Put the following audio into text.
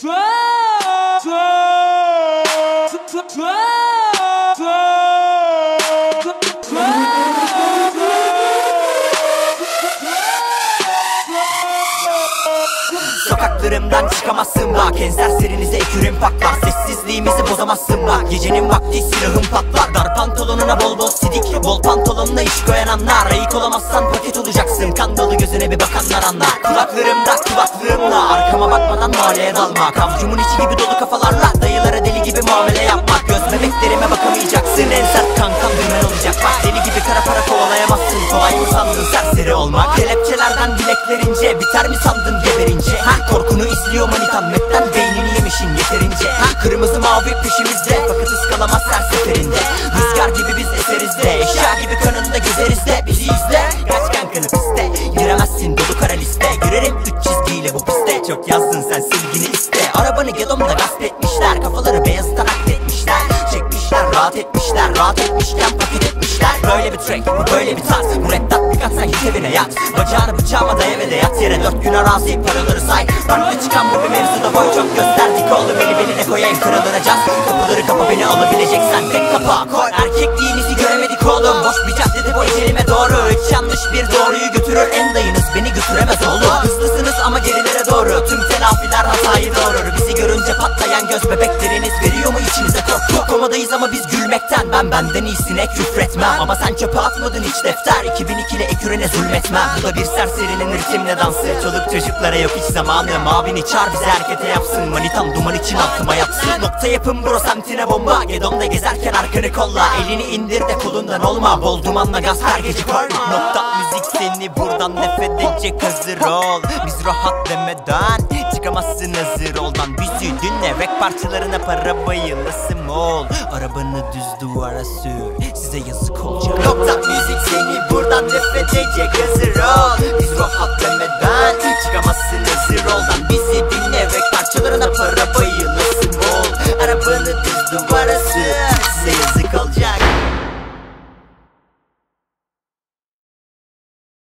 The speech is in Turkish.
追。Sokaklarımdan çıkamazsın bak. En serserinize ekürüm patlar Sessizliğimizi bozamazsın bak. Gecenin vakti silahım patlar Dar pantolonuna bol bol sidik Bol pantolonuna iş koyan anlar. Ayık olamazsan paket olacaksın Kan dolu gözüne bir bakanlar anlar. Kulaklarımda kulaklığımla Arkama bakmadan mahalleye dalmak. Avcumun içi gibi dolu kafalarla Bileklerince Biter mi sandın geberince? Ha korkunu izliyor manitan Metten beynini yemişin yeterince. Ha kırmızı mavi peşimizde Fakat ıskalamaz her seferinde. Rüzgar gibi biz eseriz de Eşya gibi kanında gezeriz de. Bizi izle Kaç kankanı piste. Giremezsin dolu kara liste. Girerim üç çizgiyle bu piste. Çok yazdın sen silgini iste. Arabanı gedomda gasp etmişler Kafaları beyazdan rahat etmişler Rahat etmişken paket etmişler. Böyle bir track bu böyle bir tarz. Bu rap tat bir sen git evine yat. Bacağını bıçağıma daya ve de yat. Yere Dört gün araziyim paraları say. Farklı çıkan bu bir mevzuda boy çok gösterdik. Oldu Beni beline koyayım kırılacağız. Kapıları kapa beni alabileceksen tek kapa Koy. Erkekliğimizi göremedik oğlum. Boş bir caddede boy kelime doğru. Üç yanlış bir doğruyu götürür en dayınız Beni götüremez oğlum. Hızlısınız ama gerilere doğru. Tüm telafiler hatayı doğurur Bizi görünce patlayan göz bebekleriniz gülmekten Ben benden iyisine küfretmem. Ama sen çöpe atmadın hiç defter. 2002'li ekürene zulmetmem. Bu da bir serserinin ritimle dansı Çoluk çocuklara yok hiç zamanı. Mavini çağır bize harekete yapsın. Manitam duman için altıma yatsın. Nokta yapın bro semtine bomba. Gedomda gezerken arkanı kolla. Elini indir de kolundan olma. Bol dumanla gaz her gece koyma Nokta müzik seni buradan nefret hazır ol. Biz rahat demeden Çıkamazsın hazır oldan Bizi dinle rap parçalarına para bayılasım ol. Arabanı düz duvara sür. Size yazık olacak. Nokta